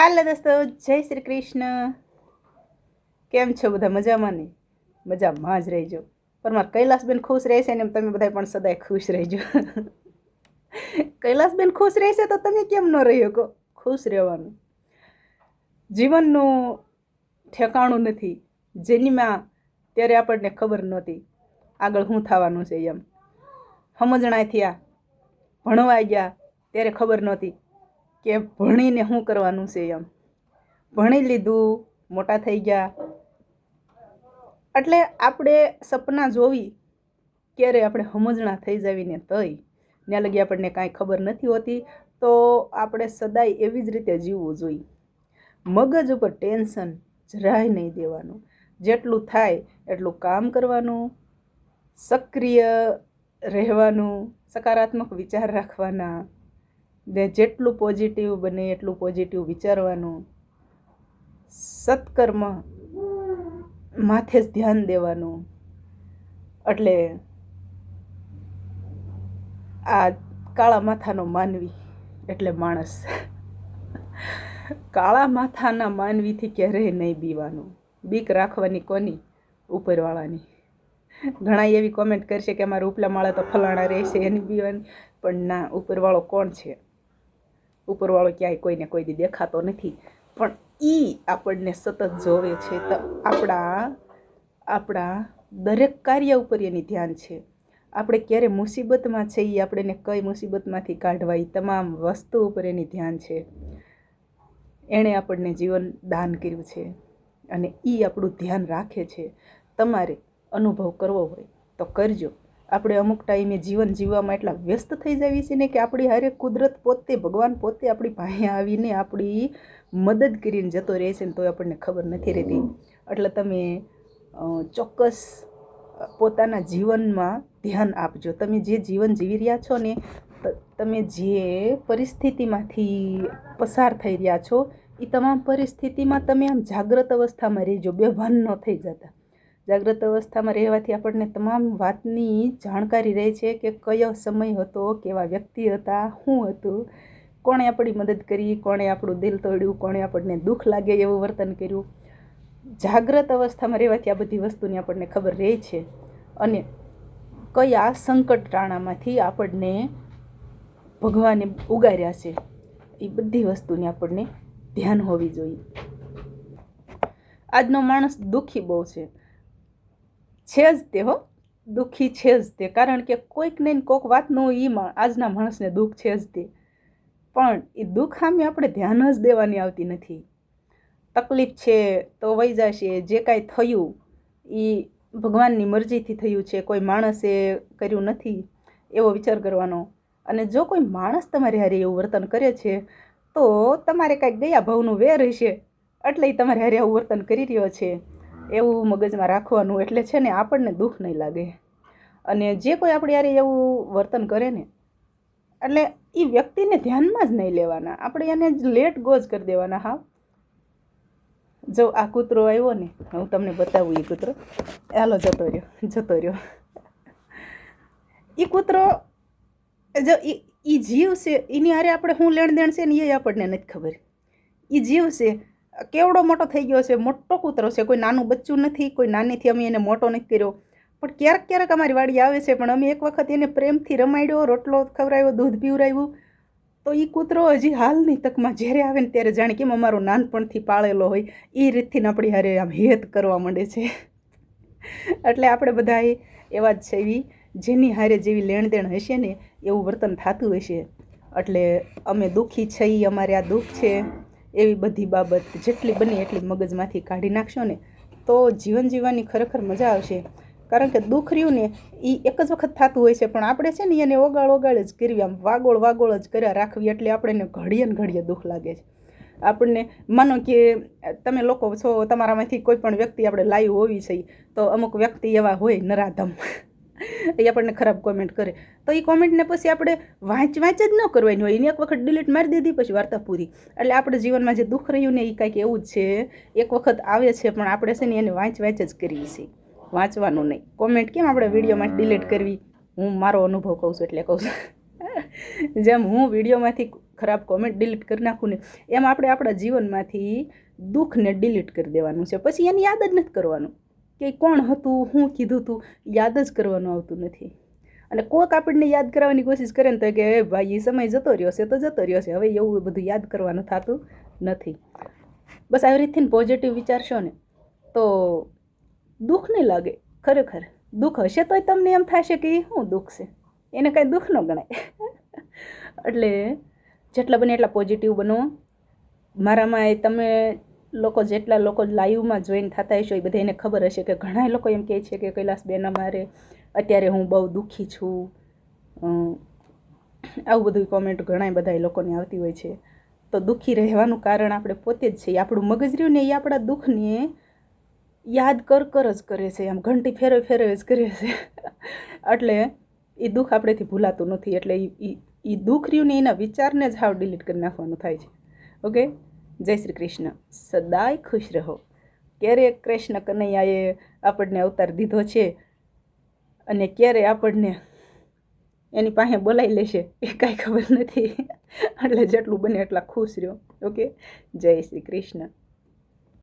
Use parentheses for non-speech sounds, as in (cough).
હાલો દોસ્તો, જય શ્રી કૃષ્ણ. કેમ છો બધા મજામાં ને? મજામાં જ રહેજો. પણ મારા કૈલાસબેન ખુશ રહેશે ને તમે બધા પણ સદાય ખુશ રહેજો. કૈલાસબેન ખુશ રહેશે તો તમે કેમ ન રહ્યો કહો? ખુશ રહેવાનું. જીવનનું ઠેકાણું નથી. જેનીમાં ત્યારે આપણને ખબર નહોતી. આગળ શું થવાનું છે એમ. સમજણા થયા ભણવા ગયા. ત્યારે ખબર નહોતી. કે ભણીને શું કરવાનું છે એમ? ભણી લીધું, મોટા થઈ ગયા. એટલે આપણે સપના જોવી, ક્યારે આપણે સમજણા થઈ જાવીને થઈ ત્યાં લગી આપણને કાંઈ ખબર નથી હોતી, તો આપણે સદાય એવી જ રીતે જીવવું જોઈએ. મગજ ઉપર ટેન્શન જરાય નહીં દેવાનું. જેટલું થાય એટલું કામ કરવાનું, સક્રિય રહેવાનું, સકારાત્મક વિચાર રાખવાના ને જેટલું પોઝિટિવ બને, એટલું પોઝિટિવ વિચારવાનું સત્કર્મ માથે જ ધ્યાન દેવાનું. એટલે આ કાળા માથાનો માનવી એટલે માણસ. કાળા માથાના માનવીથી ક્યારેય નહીં બીવાનું. બીક રાખવાની કોની? ઉપરવાળાની. ઘણા એવી કોમેન્ટ કરશે કે અમારા ઉપલા માળા તો ફલાણા રહેશે એની બીવાની. પણ ના, ઉપરવાળો કોણ છે? ઉપરવાળો ક્યાંય કોઈને કોઈ દી દેખાતો નથી. પણ એ આપણને સતત જોવે છે તો આપણા આપણા દરેક કાર્ય ઉપર એની ધ્યાન છે. આપણે ક્યારે મુસીબતમાં છે એ આપણને કઈ મુસીબતમાંથી કાઢવા એ તમામ વસ્તુ ઉપર એની ધ્યાન છે. એણે આપણને જીવન દાન કર્યું છે અને એ આપણું ધ્યાન રાખે છે. તમારે અનુભવ કરવો હોય તો કરજો. આપણે અમુક ટાઈમે જીવન જીવવામાં એટલા વ્યસ્ત થઈ જઈએ છીએ ને કે આપણી હારે કુદરત પોતે, ભગવાન પોતે આપણી પાસે આવીને આપણી મદદ કરીને જતો રહે છે ને તો આપણને ખબર નથી રહેતી. એટલે તમે ચોક્કસ પોતાના જીવનમાં ધ્યાન આપજો. તમે જે જીવન જીવી રહ્યા છો ને તમે જે પરિસ્થિતિમાંથી પસાર થઈ રહ્યા છો એ તમામ પરિસ્થિતિમાં તમે આમ જાગ્રત અવસ્થામાં રહેજો. બેભાન ન થઈ જતા. જાગ્રત અવસ્થામાં રહેવાથી આપણને તમામ વાતની જાણકારી રહે છે કે કયો સમય હતો, કેવા વ્યક્તિ હતા શું હતું, કોણે આપણી મદદ કરી, કોણે આપણું દિલ તોડ્યું, કોણે આપણને દુઃખ લાગે એવું વર્તન કર્યું. જાગ્રત અવસ્થામાં રહેવાથી આ બધી વસ્તુની આપણને ખબર રહે છે અને કયા સંકટ ટાણામાંથી આપણને ભગવાને ઉગાર્યા છે, એ બધી વસ્તુની આપણને ધ્યાન હોવી જોઈએ. આજનો માણસ દુઃખી બહુ છે. છે જ તે હો, દુઃખી છે જ તે કારણ કે કોઈક ને કોઈક વાતનું એ આજના માણસને દુઃખ છે જ તે પણ એ દુઃખ સામે આપણે ધ્યાન જ દેવાની આવતી નથી. તકલીફ છે તો વહી જશે, જે કાંઈ થયું એ ભગવાનની મરજીથી થયું છે, કોઈ માણસે કર્યું નથી, એવો વિચાર કરવાનો. અને જો કોઈ માણસ તમારી હારે એવું વર્તન કરે છે, તો તમારે કાંઈક ગયા ભાવનું વેર હશે. એટલે એ તમારે હારે આવું વર્તન કરી રહ્યો છે. એવું મગજમાં રાખવાનું એટલે છે ને આપણને દુઃખ નહીં લાગે. અને જે કોઈ આપણે યારે એવું વર્તન કરે ને, એટલે એ વ્યક્તિને ધ્યાનમાં જ નહીં લેવાના. આપણે એને જ લેટ ગોજ કરી દેવાના. હા. જો આ કૂતરો આવ્યો ને, હું તમને બતાવું એ કૂતરો. હાલો, જતો રહ્યો જતો રહ્યો. એ કૂતરો, જો એ જીવ છે, એની હારે આપણે શું લેણ દેણ છે ને એ આપણને નથી ખબર. એ જીવ છે કેવડો મોટો થઈ ગયો છે, મોટો કૂતરો છે, કોઈ નાનું બચ્ચું નથી, કોઈ નાનીથી અમે એને મોટો નથી કર્યો. પણ ક્યારેક ક્યારેક અમારી વાડી આવે છે, પણ અમે એક વખત એને પ્રેમથી રમાડ્યો, રોટલો ખવડાવ્યો, દૂધ પીવડાવ્યું. તો એ કૂતરો હજી હાલની તકમાં જ્યારે આવે ને ત્યારે જાણે કેમ અમારો નાનપણથી પાળેલો હોય. એ રીતથી આપણી હારે આમ હેત કરવા માંડે છે. એટલે આપણે બધાએ એવા જ છે એવી જેની હારે જેવી લેણદેણ હશે ને એવું વર્તન થતું હશે. એટલે અમે દુઃખી છીએ અમારે આ દુઃખ છે. એવી બધી બાબત જેટલી બની એટલી મગજમાંથી કાઢી નાખશો ને તો જીવન જીવવાની ખરેખર મજા આવશે. કારણ કે દુઃખ રહ્યું ને એ એક જ વખત થતું હોય છે, પણ આપણે છે ને એને ઓગાળ ઓગાળ જ કરવી આમ વાગોળ વાગોળ જ કર્યા રાખવી એટલે આપણને ઘડીએ ને ઘડીએ દુઃખ લાગે છે. આપણને માનો કે તમે લોકો છો, તમારામાંથી કોઈ પણ વ્યક્તિ આપણે લાઈવ હોવી છે તો અમુક વ્યક્તિ એવા હોય નરાધમ. એ આપણને ખરાબ કોમેન્ટ કરે. તો એ કોમેન્ટને પછી આપણે વાંચ વાંચ જ ન કરવાની હોય. એને એક વખત ડિલીટ મારી દીધી, પછી વાર્તા પૂરી. એટલે આપણે જીવનમાં જે દુઃખ રહ્યું ને એ કાંઈક એવું જ છે. એક વખત આવે છે, પણ આપણે છે ને એને વાંચ વાંચ જ કરીએ છીએ વાંચવાનું નહીં. કોમેન્ટ કેમ આપણે વિડીયોમાં ડિલીટ કરવી? હું મારો અનુભવ કહું છું એટલે કહું છું. (laughs) જેમ હું વિડીયોમાંથી ખરાબ કોમેન્ટ ડિલીટ કરી નાખું ને, એમ આપણે આપણા જીવનમાંથી દુઃખને ડિલીટ કરી દેવાનું છે. પછી એની યાદ જ નથી કરવાનું. કે કોણ હતું શું કીધું હતું યાદ જ કરવાનું આવતું નથી. અને કોક આપણને યાદ કરાવવાની કોશિશ કરે ને તો કે હે ભાઈ, એ સમય જતો રહ્યો છે તો જતો રહ્યો છે. હવે એવું બધું યાદ કરવાનું થતું નથી. બસ આવી રીતથી પોઝિટિવ વિચારશો ને, તો દુઃખ નહીં લાગે, ખરેખર. દુઃખ હશે તોય તમને એમ થશે કે એ શું દુઃખ છે? એને કાંઈ દુઃખ ન ગણાય. (laughs) એટલે જેટલા બને એટલા પોઝિટિવ બનો. મારામાં એ તમે લોકો જેટલા લોકો લાઈવમાં જોઈન થતા હશો એ બધા એને ખબર હશે કે ઘણા લોકો એમ કહે છે કે કૈલાસબેન, અમારે અત્યારે હું બહુ દુઃખી છું. આવું બધું કોમેન્ટ ઘણા બધા લોકોને આવતી હોય છે. તો દુઃખી રહેવાનું કારણ આપણે પોતે જ છીએ આપણું મગજ રહ્યું ને એ આપણા દુઃખને યાદ કર કર જ કરે છે. આમ ઘંટી ફેરવે ફેરવે જ કરે છે. એટલે એ દુઃખ આપણેથી ભૂલાતું નથી. એટલે એ એ દુઃખ રહ્યું ને એના વિચારને જ હાવ ડિલીટ કરી નાખવાનું થાય છે. ઓકે જય શ્રી કૃષ્ણ. સદાય ખુશ રહો. ક્યારે કૃષ્ણ કનૈયાએ આપણને અવતાર દીધો છે અને ક્યારે આપણને એની પાસે બોલાવી લેશે એ કાંઈ ખબર નથી. એટલે જેટલું બને એટલા ખુશ રહ્યો. ઓકે? જય શ્રી કૃષ્ણ.